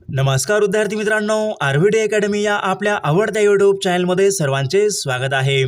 नमस्कार विद्यार्थी मित्रांनो आरव्हीडी अकॅडमी या आपल्या आवडत्या यूट्यूब चॅनलमध्ये सर्वांचे स्वागत आहे.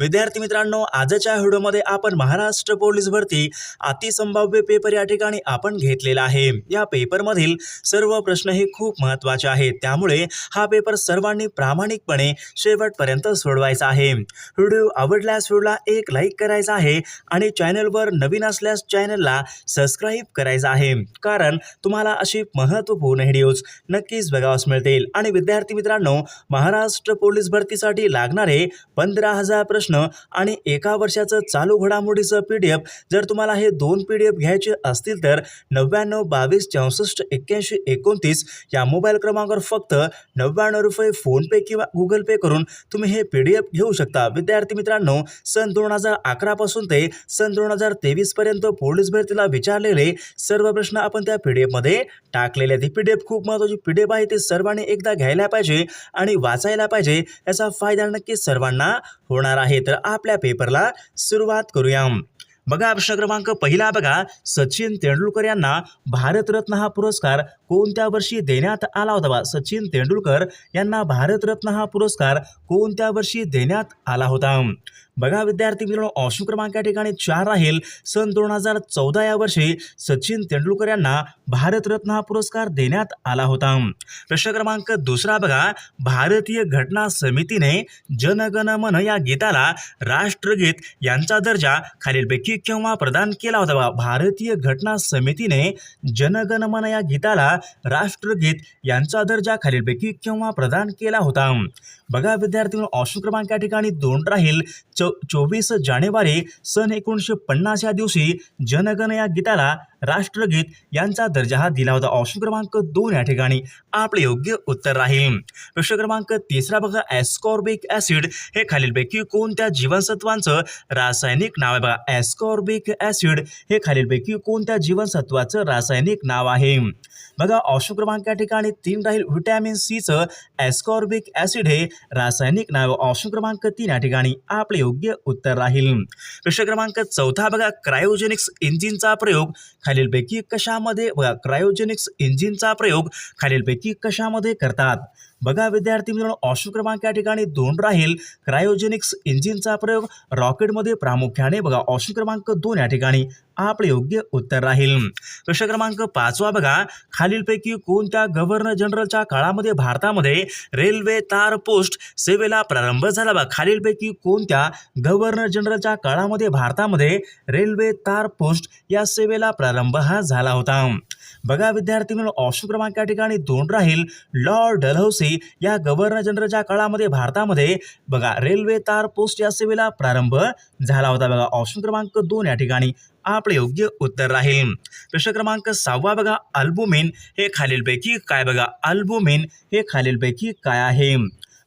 विद्यार्थी मित्रांनो आजच्या व्हिडिओमध्ये आपण महाराष्ट्र पोलीस भरती अतिसंभाव्य पेपर या ठिकाणी आपण घेतलेला आहे. या पेपरमधील सर्व प्रश्न हे खूप महत्त्वाचे आहेत. त्यामुळे हा पेपर सर्वांनी प्रामाणिकपणे शेवटपर्यंत सोडवायचा आहे. व्हिडिओ आवडल्यास व्हिडिओला एक लाईक करायचा आहे आणि चॅनलवर नवीन असल्यास चॅनलला सबस्क्राईब करायचं आहे. कारण तुम्हाला अशी महत्त्वपूर्ण व्हिडिओज नक्कीच बघावास मिळतील. आणि विद्यार्थी मित्रांनो महाराष्ट्र पोलीस भरतीसाठी लागणारे पंधरा हजार प्रश्न आणि एका वर्षाचं चालू घडामोडीचं पी डी एफ जर तुम्हाला हे दोन पी डी एफ घ्यायचे असतील तर नव्याण्णव बावीस चौसष्ट एक्क्याऐंशी एकोणतीस या मोबाईल क्रमांकावर फक्त नव्याण्णव रुपये फोनपे किंवा गुगल पे करून तुम्ही हे पी डी एफ घेऊ शकता. विद्यार्थी मित्रांनो सन दोन हजार अकरापासून ते सन दोन हजार तेवीसपर्यंत पोलीस भरतीला विचारलेले सर्व प्रश्न आपण त्या पी डी एफमध्ये टाकलेले आहेत. ही पी डी एफ खूप महत्त्वाची पी आहे ते सर्वांनी एकदा घ्यायला पाहिजे आणि वाचायला पाहिजे याचा फायदा नक्की सर्वांना होणार आहे. तर आपल्या पेपरला सुरुवात करूया. बघा प्रश्न क्रमांक पहिला बघा. सचिन तेंडुलकर यांना भारतरत्न हा पुरस्कार कोणत्या वर्षी देण्यात आला होता बा? सचिन तेंडुलकर यांना भारतरत्न हा पुरस्कार कोणत्या वर्षी देण्यात आला होता? बघा विद्यार्थी मित्रांनो ऑप्शन क्रमांक या ठिकाणी चार राहील. सन दोन हजार चौदा या वर्षी सचिन तेंडुलकर यांना भारतरत्न हा पुरस्कार देण्यात आला होता. प्रश्न क्रमांक दुसरा बघा. भारतीय घटना समितीने जनगण मन या गीताला राष्ट्रगीत यांचा दर्जा खालीलपैकी केव्हा प्रदान केला होता भारतीय घटना समितीने जनगण मन या गीताला राष्ट्रगीत यांचा दर्जा खालीलपैकी केव्हा प्रदान केला होता? बघा विद्यार्थी ऑप्शन क्रमांक या ठिकाणी दोन राहील. चो चोवीस जानेवारी सन एकोणीसशे पन्नास या दिवशी जनगण या गीताला राष्ट्रगीत यांचा दर्जा हा दिला होता ऑप्शन क्रमांक दोन या ठिकाणी. आपले योग्य उत्तर राहील. प्रश्न क्रमांक तिसरा बघा ॲस्कॉर्बिक ॲसिड हे खालीलपैकी कोणत्या जीवनसत्वांचं रासायनिक नाव आहे? बघा ॲस्कॉर्बिक ॲसिड हे खालीलपैकी कोणत्या जीवनसत्वाचं रासायनिक नाव आहे? बघा ऑप्शन क्रमांक या ठिकाणी तीन राहील. व्हिटॅमिन सीचं ॲस्कॉर्बिक ॲसिड हे रासायनिक नाव ऑप्शन क्रमांक तीन या ठिकाणी आपले योग्य उत्तर राहील. प्रश्न क्रमांक चौथा बघा क्रायोजेनिक्स इंजिनचा प्रयोग खालीलपैकी कशामध्ये बघा क्रायोजेनिक्स इंजिनचा प्रयोग खालीलपैकी कशामध्ये करतात? बघा विद्यार्थी मित्रांनो ऑप्शन क्रमांक या ठिकाणी दोन राहील. क्रायोजेनिक्स इंजिनचा प्रयोग रॉकेटमध्ये प्रामुख्याने बघा ऑप्शन क्रमांक दोन या ठिकाणी आपले योग्य उत्तर राहील. प्रश्न क्रमांक पाचवा बघा खालीलपैकी कोणत्या गव्हर्नर जनरलच्या काळामध्ये भारतामध्ये रेल्वे तार पोस्ट सेवेला प्रारंभ झाला बघा? खालीलपैकी कोणत्या गव्हर्नर जनरलच्या काळामध्ये भारतामध्ये रेल्वे तार पोस्ट या सेवेला प्रारंभ हा झाला होता? बघा विद्यार्थी म्हणून ऑप्शन क्रमांक या ठिकाणी दोन राहील. लॉर्ड डलहौसी या गव्हर्नर जनरलच्या काळामध्ये भारतामध्ये बघा रेल्वे तार पोस्ट या सेवेला प्रारंभ झाला होता. बघा ऑप्शन क्रमांक दोन या ठिकाणी आपले योग्य उत्तर राहील. प्रश्न क्रमांक सहावा बघा अल्बुमिन हे खालीलपैकी काय बघा? अल्बुमिन हे खालीलपैकी काय आहे?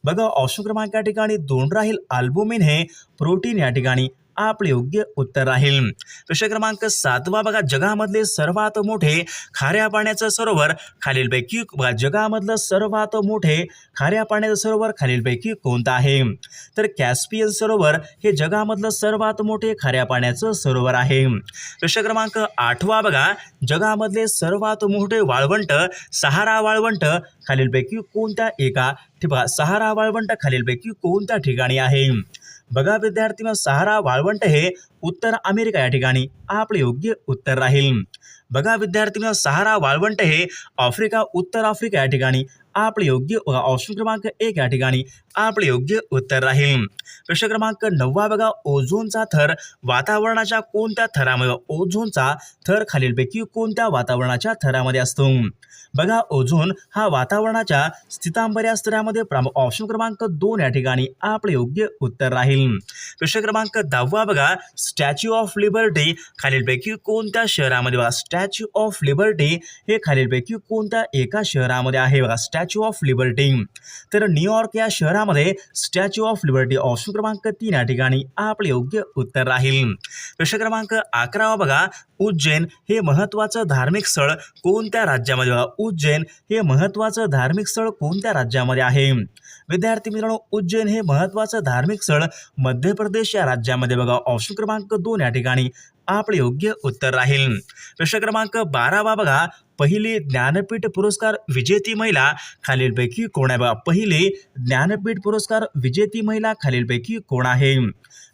बघा ऑप्शन क्रमांक या ठिकाणी दोन राहील. अल्बुमिन हे प्रोटीन या ठिकाणी आपले योग्य उत्तर राहील. प्रश्न क्रमांक सातवा बघा जगामधले सर्वात मोठे खाऱ्या पाण्याचं सरोवर खालीलपैकी बघा जगामधलं सर्वात मोठे खाऱ्या पाण्याचं सरोवर खालीलपैकी कोणतं आहे? तर कॅस्पियन सरोवर हे जगामधलं सर्वात मोठे खाऱ्या पाण्याचं सरोवर आहे. प्रश्न क्रमांक आठवा बघा जगामधले सर्वात मोठे वाळवंट सहारा वाळवंट खालीलपैकी कोणत्या एका ठिका सहारा वाळवंट खालीलपैकी कोणत्या ठिकाणी आहे? बघा विद्यार्थी मग सहारा वाळवंट हे उत्तर अमेरिका या ठिकाणी. आपले योग्य उत्तर राहील. बघा विद्यार्थी मग सहारा वाळवंट हे आफ्रिका उत्तर आफ्रिका या ठिकाणी. आपले योग्य ऑप्शन क्रमांक एक या ठिकाणी. आपले योग्य उत्तर राहील. प्रश्न क्रमांक नववा बघा. ओझोनचा थर वातावरणाच्या कोणत्या थरामध्ये ओझोनचा थर खालीलपैकी कोणत्या वातावरणाच्या थरामध्ये असतो? बघा ओझोन हा वातावरणाच्या स्थितांबऱ्या स्तरामध्ये प्रमुख ऑप्शन क्रमांक दोन या ठिकाणी आपले योग्य उत्तर राहील. प्रश्न क्रमांक दहावा बघा. स्टॅच्यू ऑफ लिबर्टी खालीलपैकी कोणत्या शहरामध्ये बघा. स्टॅच्यू ऑफ लिबर्टी हे खालीलपैकी कोणत्या एका शहरामध्ये आहे? बघा स्टॅच्यू ऑफ लिबर्टी तर न्यूयॉर्क या शहरामध्ये स्टॅच्यू ऑफ लिबर्टी ऑप्शन क्रमांक तीन या ठिकाणी आपले योग्य उत्तर राहील. प्रश्न क्रमांक अकरावा बघा. उज्जैन हे महत्त्वाचं धार्मिक स्थळ कोणत्या राज्यामध्ये बघा? उज्जैन हे महत्त्वाचं धार्मिक स्थळ कोणत्या राज्यामध्ये आहे? विद्यार्थी मित्रांनो उज्जैन हे महत्त्वाचं धार्मिक स्थळ मध्य प्रदेश या राज्यामध्ये बघा. ऑप्शन क्रमांक दोन या ठिकाणी आपले योग्य उत्तर राहील. प्रश्न क्रमांक बारावा बघा. पहिली ज्ञानपीठ पुरस्कार विजेती महिला खालीलपैकी कोण आहे? बघा पहिली ज्ञानपीठ पुरस्कार विजेती महिला खालीलपैकी कोण आहे?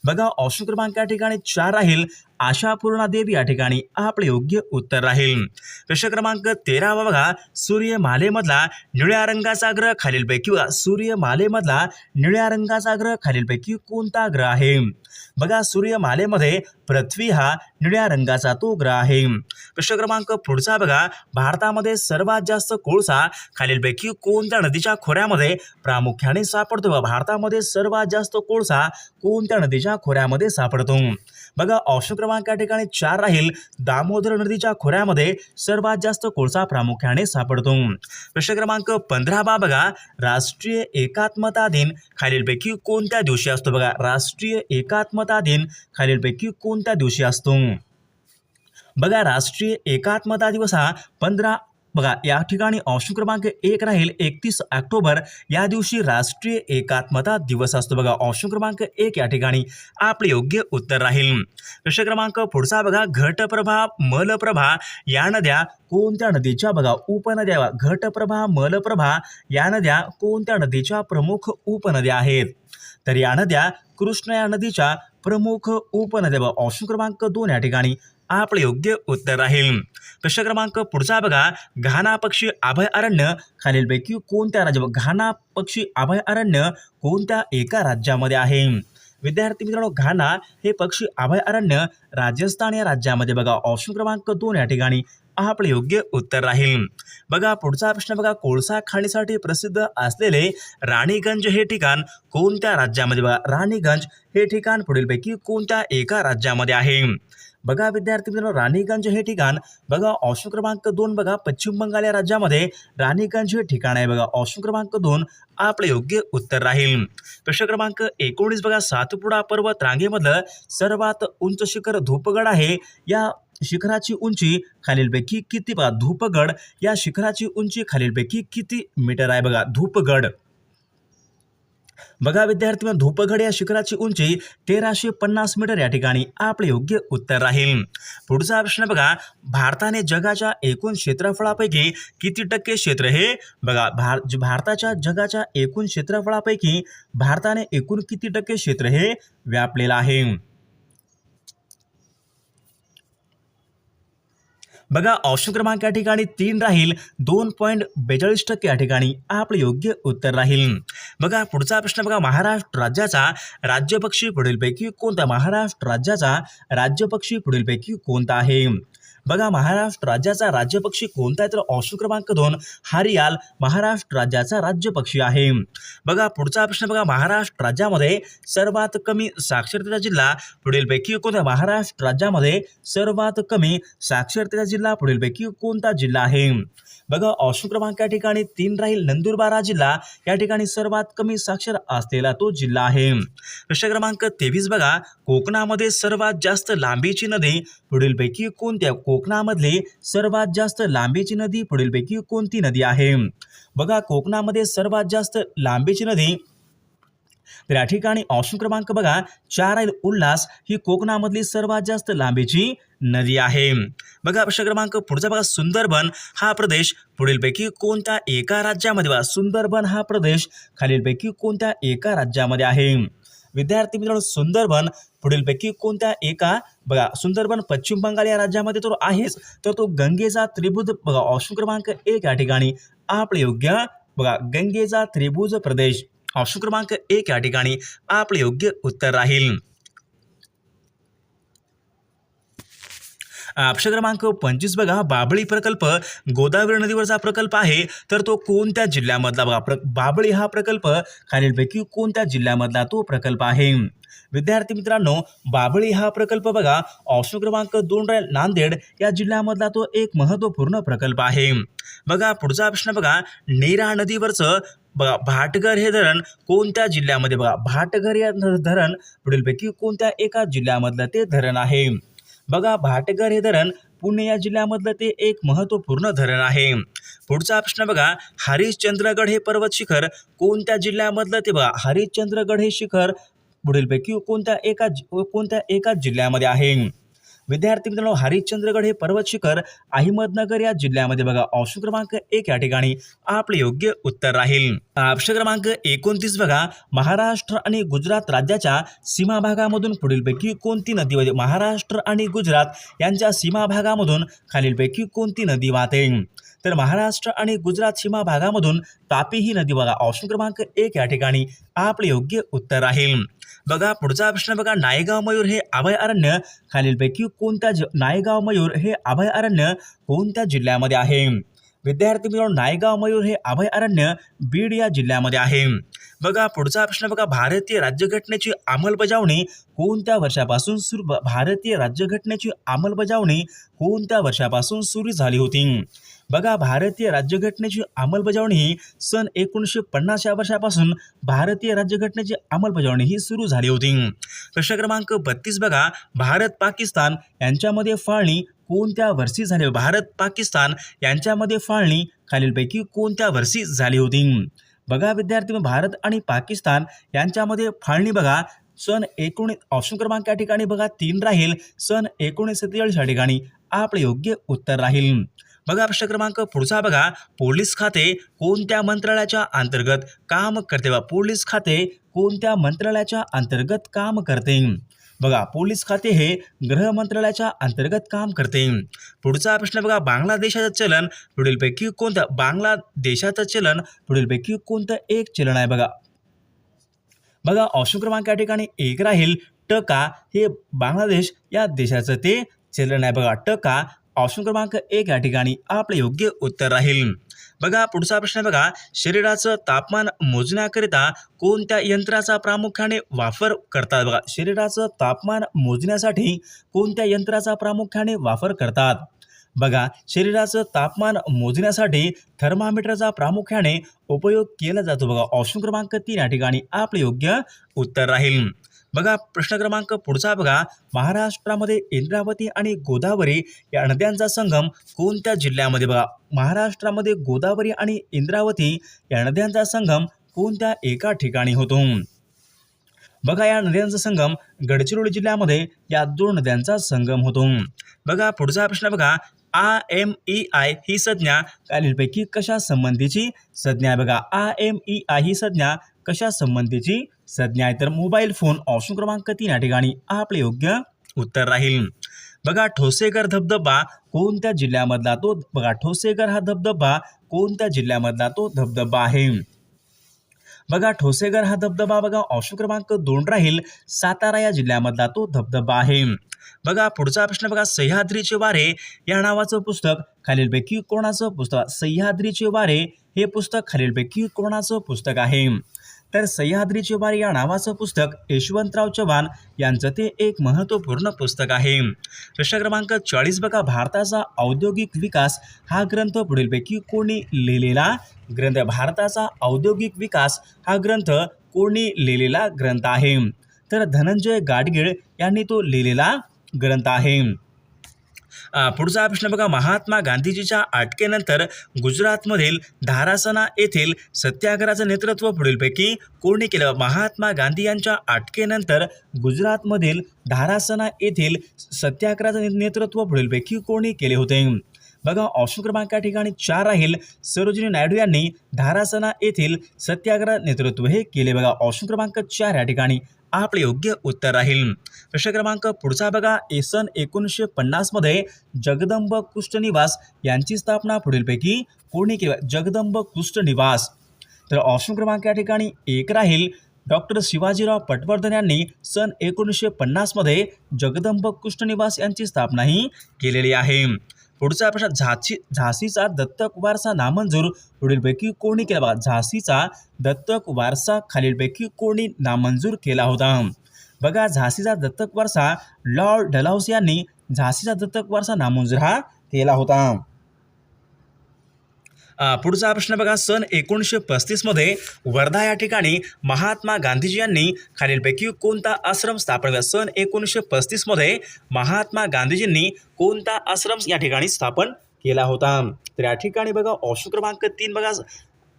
बघा ऑप्शन क्रमांक या ठिकाणी चार राहील. आशापूर्णा देवी या ठिकाणी आपले योग्य उत्तर राहील. प्रश्न क्रमांक तेरावा बघा सूर्यमालेमधला निळ्या रंगाचा ग्रह खालीलपैकी बघा सूर्यमालेमधला निळ्या रंगाचा ग्रह खालीलपैकी कोणता ग्रह आहे? बघा सूर्यमालेमध्ये पृथ्वी हा निळ्या रंगाचा तो ग्रह आहे. प्रश्न क्रमांक पुढचा बघा. भारतामध्ये सर्वात जास्त कोळसा खालीलपैकी कोणत्या नदीच्या खोऱ्यामध्ये प्रामुख्याने सापडतो? भारतामध्ये सर्वात जास्त कोळसा कोणत्या नदीच्या खोऱ्यामध्ये सापडतो? बघा ऑप्शन क्रमांक या ठिकाणी चार राहील. दामोदर नदीच्या खोऱ्यामध्ये सर्वात जास्त कोळसा प्रामुख्याने सापडतो. प्रश्न क्रमांक पंधरा बा बघा. राष्ट्रीय एकात्मता दिन खालीलपैकी कोणत्या दिवशी असतो बघा? राष्ट्रीय एकात्मता दिन खालीलपैकी कोणत्या दिवशी असतो? बघा राष्ट्रीय एकात्मता दिवस हा पंधरा बघा या ठिकाणी ऑप्शन क्रमांक एक राहील एकतीस ऑक्टोबर. या दिवशी राष्ट्रीय एकात्मता दिवस असतो बघा. ऑप्शन क्रमांक एक या ठिकाणी आपले योग्य उत्तर राहील. प्रश्न क्रमांक पुढचा बघा. घटप्रभा मलप्रभा या नद्या कोणत्या नदीच्या? बघा उपनद्या घटप्रभा मलप्रभा या नद्या कोणत्या नदीच्या? प्रमुख उपनद्या आहेत. तर या नद्या कृष्ण या नदीच्या प्रमुख उपनद्या बघा. ऑप्शन क्रमांक दोन या ठिकाणी आपले योग्य उत्तर राहील. प्रश्न क्रमांक पुढचा बघा घाना पक्षी अभयारण्य खालीलपैकी कोणत्या राज्य घाना पक्षी अभयारण्य कोणत्या एका राज्यामध्ये आहे? विद्यार्थी मित्रांनो घाना हे पक्षी अभयारण्य राजस्थान या राज्यामध्ये बघा. ऑप्शन क्रमांक दोन या ठिकाणी आपले योग्य उत्तर राहील. बघा पुढचा प्रश्न बघा. कोळसा खाणीसाठी प्रसिद्ध असलेले राणीगंज हे ठिकाण कोणत्या राज्यामध्ये बघा? राणीगंज हे ठिकाण पुढीलपैकी कोणत्या एका राज्यामध्ये आहे? बघा विद्यार्थी मित्रांनो राणीगंज हे ठिकाण बघा ऑप्शन क्रमांक दोन बघा पश्चिम बंगाल या राज्यामध्ये राणीगंज हे ठिकाण आहे बघा. ऑप्शन क्रमांक दोन आपले योग्य उत्तर राहील. प्रश्न क्रमांक एकोणीस बघा सातपुडा पर्वत रांगेमधलं सर्वात उंच शिखर धूपगड आहे. या शिखराची उंची खालीलपैकी किती बघा धूपगड या शिखराची उंची खालीलपैकी किती मीटर आहे बघा धूपगड. बघा विद्यार्थी धूपगड या शिखराची उंची तेराशे पन्नास मीटर या ठिकाणी आपले योग्य उत्तर राहील. पुढचा प्रश्न बघा भारताने जगाच्या एकूण क्षेत्रफळापैकी किती टक्के क्षेत्र हे बघा भार भारताच्या जगाच्या एकूण क्षेत्रफळापैकी भारताने एकूण किती टक्के क्षेत्र हे व्यापलेलं आहे? बघा ऑप्शन क्रमांक या ठिकाणी तीन राहील. दोन पॉईंट बेचाळीस टक्के या ठिकाणी आपलं योग्य उत्तर राहील. बघा पुढचा प्रश्न बघा महाराष्ट्र राज्याचा राज्यपक्षी पुढीलपैकी कोणता? महाराष्ट्र राज्याचा राज्यपक्षी पुढीलपैकी कोणता आहे? बघा महाराष्ट्र राज्याचा राज्यपक्षी कोणता आहे तर ऑप्शन क्रमांक दोन हरियाल महाराष्ट्र राज्याचा राज्यपक्षी आहे. बघा पुढचा प्रश्न बघा महाराष्ट्र राज्यामध्ये सर्वात कमी साक्षरतेचा जिल्हा पुढीलपैकी कोणता? महाराष्ट्र राज्यामध्ये सर्वात कमी साक्षरतेचा जिल्हा पुढीलपैकी कोणता जिल्हा आहे? बघा ऑप्शन क्रमांक या ठिकाणी तीन राहील. नंदुरबार हा जिल्हा या ठिकाणी सर्वात कमी साक्षर असलेला तो जिल्हा आहे. प्रश्न क्रमांक तेवीस बघा कोकणामध्ये सर्वात जास्त लांबीची नदी पुढीलपैकी कोणत्या? कोकणामधली सर्वात जास्त लांबीची नदी पुढीलपैकी कोणती नदी आहे? बघा कोकणामध्ये सर्वात जास्त लांबीची नदी तर या ठिकाणी ऑप्शन क्रमांक बघा चार आहे उल्हास ही कोकणामधली सर्वात जास्त लांबीची नदी आहे. बघा प्रश्न क्रमांक पुढचा बघा सुंदरबन हा प्रदेश पुढीलपैकी कोणत्या एका राज्यामध्ये बघा सुंदरबन हा प्रदेश खालीलपैकी कोणत्या एका राज्यामध्ये आहे? विद्यार्थी मित्रांनो सुंदरबन पुढीलपैकी कोणत्या एका बघा सुंदरबन पश्चिम बंगाल या राज्यामध्ये तो आहेच तर तो गंगेचा त्रिभुज बघा ऑप्शन क्रमांक एक या ठिकाणी आपले योग्य बघा गंगेचा त्रिभुज प्रदेश ऑप्शन क्रमांक एक या ठिकाणी आपले योग्य उत्तर राहील. ऑप्शन क्रमांक पंचवीस बघा. बाबळी प्रकल्प गोदावरी नदीवरचा प्रकल्प आहे. तर तो कोणत्या जिल्ह्यामधला बघा. प्र बाबळी हा प्रकल्प खालीलपैकी कोणत्या जिल्ह्यामधला तो प्रकल्प आहे? विद्यार्थी मित्रांनो बाबळी हा प्रकल्प बघा. ऑप्शन क्रमांक दोन राहील. नांदेड या जिल्ह्यामधला तो एक महत्त्वपूर्ण प्रकल्प आहे. बघा पुढचा प्रश्न बघा. नेरा नदीवरचं बघा भाटघर हे धरण कोणत्या जिल्ह्यामध्ये बघा. भाटघर या धरण पुढीलपैकी कोणत्या एका जिल्ह्यामधलं ते धरण आहे? बघा भाटघर हे धरण पुणे या जिल्ह्यामधलं ते एक महत्त्वपूर्ण धरण आहे. पुढचा प्रश्न बघा हरिश्चंद्रगड हे पर्वत शिखर कोणत्या जिल्ह्यामधलं ते बघा हरिश्चंद्रगड हे शिखर पुढीलपैकी कोणत्या एका कोणत्या एका जिल्ह्यामध्ये आहे. विद्यार्थी मित्रांनो हरिश्चंद्रगड हे पर्वत शिखर अहमदनगर या जिल्ह्यामध्ये बघा. ऑप्शन क्रमांक एक या ठिकाणी आपले योग्य उत्तर राहील. ऑप्शन क्रमांक एकोणतीस बघा. महाराष्ट्र आणि गुजरात राज्याच्या सीमा भागामधून पुढीलपैकी कोणती नदी वाहते? महाराष्ट्र आणि गुजरात यांच्या सीमा भागामधून खालीलपैकी कोणती नदी वाहते? तर महाराष्ट्र आणि गुजरात सीमा भागामधून तापी ही नदी बघा ऑप्शन क्रमांक एक या ठिकाणी. आपले योग्य उत्तर राहील. बघा पुढचा प्रश्न बघा नायगाव मयूर हे अभयारण्य खालीलपैकी कोणत्या नायगाव मयूर हे अभयारण्य कोणत्या जिल्ह्यामध्ये आहे? विद्यार्थी मित्रांनो नायगाव मयूर हे अभयारण्य बीड या जिल्ह्यामध्ये आहे. बघा पुढचा प्रश्न बघा भारतीय राज्यघटनेची अंमलबजावणी कोणत्या वर्षापासून सुरू ब- भारतीय राज्यघटनेची अंमलबजावणी कोणत्या वर्षापासून सुरू झाली होती? बघा भारतीय राज्यघटनेची अंमलबजावणी ही सन एकोणीसशे पन्नास या वर्षापासून भारतीय राज्यघटनेची अंमलबजावणी ही सुरू झाली होती. प्रश्न क्रमांक बत्तीस बघा भारत पाकिस्तान यांच्यामध्ये फाळणी कोणत्या वर्षी झाली भारत पाकिस्तान यांच्यामध्ये फाळणी खालीलपैकी कोणत्या वर्षी झाली होती? बघा विद्यार्थी भारत आणि पाकिस्तान यांच्यामध्ये फाळणी बघा. सन एकोणीस ऑप्शन क्रमांक या ठिकाणी बघा तीन राहील. सन एकोणीसशे सत्तेचाळीस या ठिकाणी आपले योग्य उत्तर राहील. बघा प्रश्न क्रमांक. पुढचा बघा. पोलीस खाते कोणत्या मंत्रालयाच्या अंतर्गत काम करते? बघा पोलीस खाते कोणत्या मंत्रालयाच्या अंतर्गत काम करते? बघा पोलीस खाते हे गृह मंत्रालयाच्या अंतर्गत काम करते. पुढचा प्रश्न बघा. बांगलादेशाचं चलन पुढीलपैकी कोणतं? बांगलादेशाचं चलन पुढीलपैकी कोणतं एक चलन आहे? बघा. बघा ऑप्शन क्रमांक या ठिकाणी एक राहील. टका हे बांगलादेश या देशाचं ते चलन आहे. बघा टका ऑप्शन क्रमांक एक या ठिकाणी आपले योग्य उत्तर राहील. बघा पुढचा प्रश्न बघा. शरीराचं तापमान मोजण्याकरिता कोणत्या यंत्राचा प्रामुख्याने वापर करतात? बघा शरीराचं तापमान मोजण्यासाठी कोणत्या यंत्राचा प्रामुख्याने वापर करतात? बघा शरीराचं तापमान मोजण्यासाठी थर्मामीटरचा प्रामुख्याने उपयोग केला जातो. बघा ऑप्शन क्रमांक तीन या ठिकाणी आपले योग्य उत्तर राहील. बघा प्रश्न क्रमांक पुढचा बघा. महाराष्ट्रामध्ये इंद्रावती आणि गोदावरी या नद्यांचा संगम कोणत्या जिल्ह्यामध्ये बघा? महाराष्ट्रामध्ये गोदावरी आणि इंद्रावती या नद्यांचा संगम कोणत्या एका ठिकाणी होतो? बघा या नद्यांचा संगम गडचिरोली जिल्ह्यामध्ये या दोन नद्यांचा संगम होतो. बघा पुढचा प्रश्न बघा. आ एम ई आय ही संज्ञा खालीलपैकी कशा संबंधीची संज्ञा बघा आ एम ई आय ही संज्ञा कशा संबंधीची संज्ञा आहे तर मोबाईल फोन ऑप्शन क्रमांक तीन या ठिकाणी आपले योग्य उत्तर राहील. बघा ठोसेगर धबधबा कोणत्या जिल्ह्यामधला तो बघा ठोसेगर हा धबधबा कोणत्या जिल्ह्यामधला तो धबधबा आहे? बघा ठोसेगर हा धबधबा बघा ऑप्शन क्रमांक दोन राहील. सातारा या जिल्ह्यामधला तो धबधबा आहे. बघा पुढचा प्रश्न बघा सह्याद्रीचे वारे या नावाचं पुस्तक खालीलपैकी कोणाचं पुस्तक? सह्याद्रीचे वारे हे पुस्तक खालीलपैकी कोणाचं पुस्तक आहे? तर सह्याद्री वारे या नावाचं पुस्तक यशवंतराव चव्हाण यांचं ते एक महत्त्वपूर्ण पुस्तक आहे. प्रश्न क्रमांक चाळीस बघा. भारताचा औद्योगिक विकास हा ग्रंथ पुढीलपैकी कोणी लिहिलेला? ग्रंथ भारताचा औद्योगिक विकास हा ग्रंथ कोणी लिहिलेला ग्रंथ आहे? तर धनंजय गाडगीळ यांनी तो लिहिलेला ग्रंथ आहे. पुढचा प्रश्न बघा. महात्मा गांधीजीच्या अटकेनंतर गुजरातमधील धारासना येथील सत्याग्रहाचं नेतृत्व पुढीलपैकी कोणी केलं? महात्मा गांधी यांच्या अटकेनंतर गुजरातमधील धारासना येथील सत्याग्रहाचं ने- नेतृत्व पुढीलपैकी कोणी केले होते? बघा ऑप्शन क्रमांक या ठिकाणी चार राहील. सरोजिनी नायडू यांनी धारासना येथील सत्याग्रह नेतृत्व हे केले. बघा ऑप्शन क्रमांक चार या ठिकाणी. आपले योग्य उत्तर राहील. प्रश्न क्रमांक पुढचा बघा. सन एकोणीसशे पन्नासमध्ये जगदंब कुष्ठनिवास यांची स्थापना पुढीलपैकी कोणी केली? जगदंब कुष्ठनिवास. तर ऑप्शन क्रमांक या ठिकाणी एक राहील. डॉक्टर शिवाजीराव पटवर्धन यांनी सन एकोणीसशे पन्नासमध्ये जगदंब कुष्ठनिवास यांची स्थापनाही केलेली आहे. पुढचा प्रश्न झाशी झाशीचा दत्तक वारसा नामंजूर पुढीलपैकी कोणी केला? बघा झाशीचा दत्तक वारसा खालीलपैकी कोणी नामंजूर केला होता? बघा झाशीचा दत्तक वारसा लॉर्ड डलाउस यांनी झाशीचा दत्तक वारसा नामंजूर हा केला होता. पुढचा प्रश्न बघा. सन एकोणीसशे पस्तीसमध्ये वर्धा या ठिकाणी महात्मा गांधीजी यांनी खालीलपैकी कोणता आश्रम स्थापन केला सन एकोणीसशे पस्तीसमध्ये महात्मा गांधीजींनी कोणता आश्रम या ठिकाणी स्थापन केला होता? तर या ठिकाणी बघा ऑप्शन क्रमांक तीन बघा.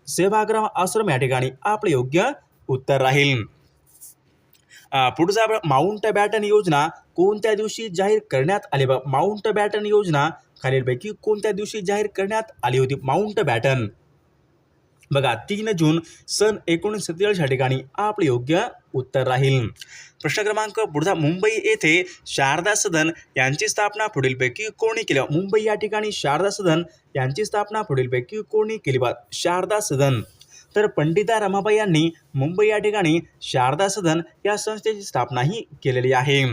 सेवाग्राम आश्रम या ठिकाणी आपले योग्य उत्तर राहील. पुढचा माउंट बॅटन योजना कोणत्या दिवशी जाहीर करण्यात आले? बा माउंट बॅटन योजना खालीलपैकी कोणत्या दिवशी जाहीर करण्यात आली होती माउंट बॅटन? बघा तीन जून सन एकोणीसशे सत्तेचाळीस या ठिकाणी आपले योग्य उत्तर राहील. प्रश्न क्रमांक पुढचा मुंबई येथे शारदा सदन यांची स्थापना पुढीलपैकी कोणी केली? मुंबई या ठिकाणी शारदा सदन यांची स्थापना पुढीलपैकी कोणी केली? बा शारदा सदन. तर पंडिता रमाबाई यांनी मुंबई या ठिकाणी शारदा सदन या संस्थेची स्थापनाही केलेली आहे.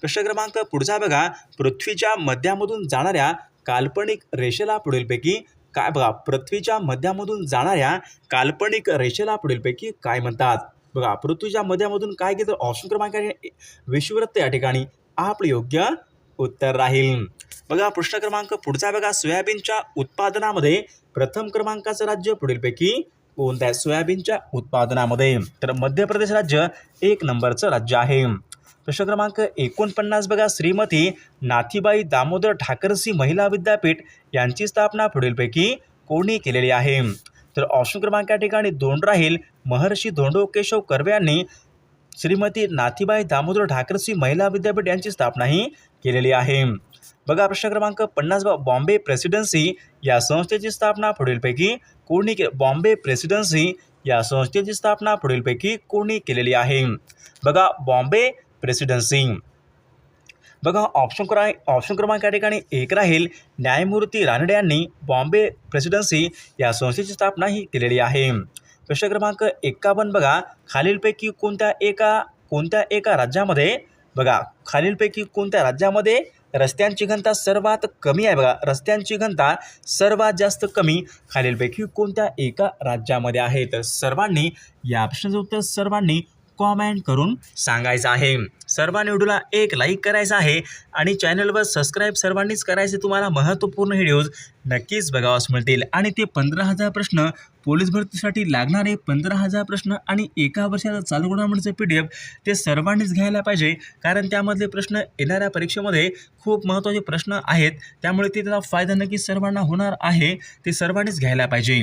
प्रश्न क्रमांक पुढचा बघा. पृथ्वीच्या मध्यामधून जाणाऱ्या काल्पनिक रेषेला पुढीलपैकी काय बघा. पृथ्वीच्या मध्यामधून जाणाऱ्या काल्पनिक रेषेला पुढीलपैकी काय म्हणतात? बघा पृथ्वीच्या मध्यामधून काय घेतं ऑप्शन क्रमांक आहे. विषुवृत्त या ठिकाणी आपलं योग्य उत्तर राहील. बघा प्रश्न क्रमांक पुढचा बघा. सोयाबीनच्या उत्पादनामध्ये प्रथम क्रमांकाचं राज्य पुढीलपैकी कोणत्या सोयाबीनच्या उत्पादनामध्ये तर मध्य प्रदेश राज्य एक नंबरचं राज्य आहे. प्रश्न क्रमांक एकोणपन्नास बघा. श्रीमती नाथीबाई दामोदर ठाकरसी महिला विद्यापीठ यांची स्थापना पुढीलपैकी कोणी केलेली आहे? तर ऑप्शन क्रमांक या ठिकाणी दोन राहील. महर्षी धोंडो केशव कर्वे यांनी श्रीमती नाथीबाई दामोदर ठाकरसी महिला विद्यापीठ यांची स्थापनाही केलेली आहे. बघा प्रश्न क्रमांक पन्नास बा बॉम्बे प्रेसिडेन्सी या संस्थेची स्थापना पुढीलपैकी कोणी के बॉम्बे प्रेसिडेन्सी या संस्थेची स्थापना पुढीलपैकी कोणी केलेली आहे? बघा बॉम्बे प्रेसिडेन्सी. बघा ऑप्शन क्रा ऑप्शन क्रमांक या ठिकाणी एक राहील. न्यायमूर्ती रानडे यांनी बॉम्बे प्रेसिडेन्सी या संस्थेची स्थापना ही केलेली आहे. प्रश्न क्रमांक एक्कावन्न बघा खालीलपैकी कोणत्या एका कोणत्या एका राज्यामध्ये बघा खालीलपैकी कोणत्या राज्यामध्ये रस्त्यांची घनता सर्वात कमी आहे बघा. रस्त्यांची घनता सर्वात जास्त कमी खालीलपैकी कोणत्या एका राज्यामध्ये आहे? तर सर्वांनी या प्रश्नाचं उत्तर सर्वांनी कॉमेंट करून सांगायचं आहे. सर्वांनी व्हिडिओला एक लाईक करायचा आहे आणि चॅनलवर सबस्क्राईब सर्वांनीच करायचे तुम्हाला महत्त्वपूर्ण व्हिडिओज नक्कीच बघावास मिळतील. आणि ते पंधरा हजार प्रश्न पोलीस भरतीसाठी लागणारे पंधरा हजार प्रश्न आणि एका वर्षाचा चालू घडामोडीचं पी डी एफ ते सर्वांनीच घ्यायला पाहिजे. कारण त्यामधले प्रश्न येणाऱ्या परीक्षेमध्ये खूप महत्त्वाचे प्रश्न आहेत. त्यामुळे ते त्याचा फायदा नक्की सर्वांना होणार आहे. ते सर्वांनीच घ्यायला पाहिजे.